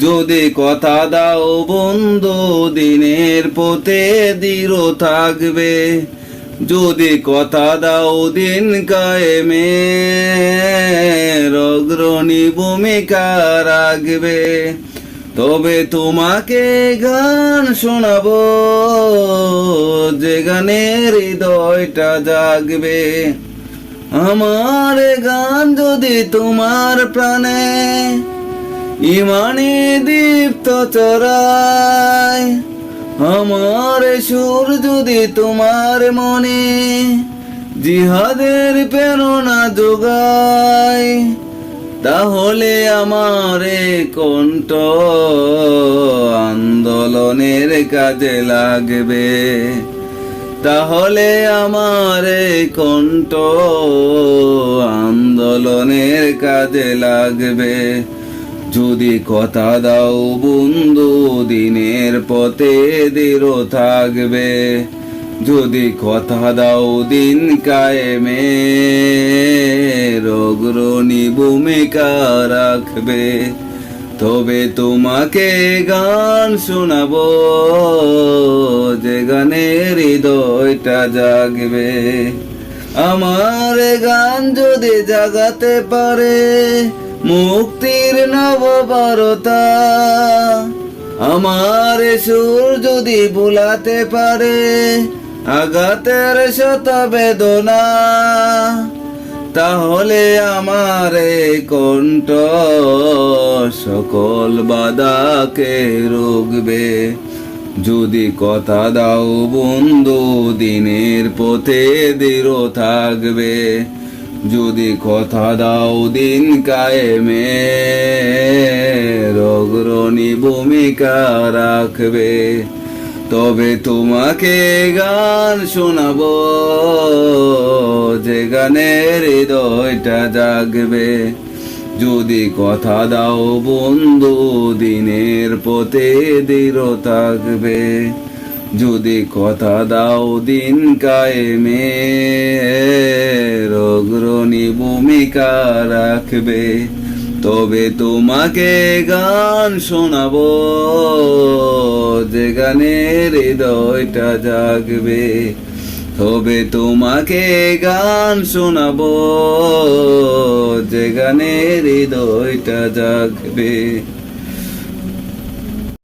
যদি কথা দাও বন্ধু, দিনের পথে দৃঢ় থাকবে। যদি কথা দাও দিন কায়েমে অগ্রণী ভূমিকা রাখবে, তবে তোমাকে গান শোনাবো, যে গানের হৃদয়টা জাগবে। আমার গান যদি তোমার প্রাণে ইমানে দীপ্ত চরায় আমার সুর যদি তোমার মনে, জিহাদের প্রেরণা যোগায় তাহলে আমার কণ্ঠ আন্দোলনের কাজে লাগবে। তাহলে আমার কণ্ঠ আন্দোলনের কাজে লাগবে। যদি কথা দাও বন্ধু, দিনের পথে দৃঢ় থাকবে। যদি কথা দাও দিন কায়েমে, অগ্রণী ভূমিকা রাখবে। তবে তোমাকে গান শোনাব, যে গানের হৃদয়টা জাগবে। আমার গান যদি জাগাতে পারে মুক্তির নববারতা আমার সুর যদি ভুলাতে পারে, আঘাতের শত বেদনা, তাহলে আমার কণ্ঠ সকল বাধাকে রুগবে যদি কথা দাও বন্ধু, দিনের পথে দৃঢ় থাকবে। যদি কথা দাও দিন কায়েমে অগ্রণী ভূমিকা রাখবে, তবে তোমাকে গান শোনাবো, যে গানের হৃদয়টা জাগবে। যদি কথা দাও বন্ধু, দিনের পথে দৃঢ় থাকবে। যদি কথা দাও দিন কায়েমে অগ্রণী ভূমিকা রাখবে, তবে তোমাকে গান শোনাবো, যে গানের হৃদয়টা জাগবে। তবে তোমাকে গান শোনাবো, যে গানের হৃদয়টা জাগবে।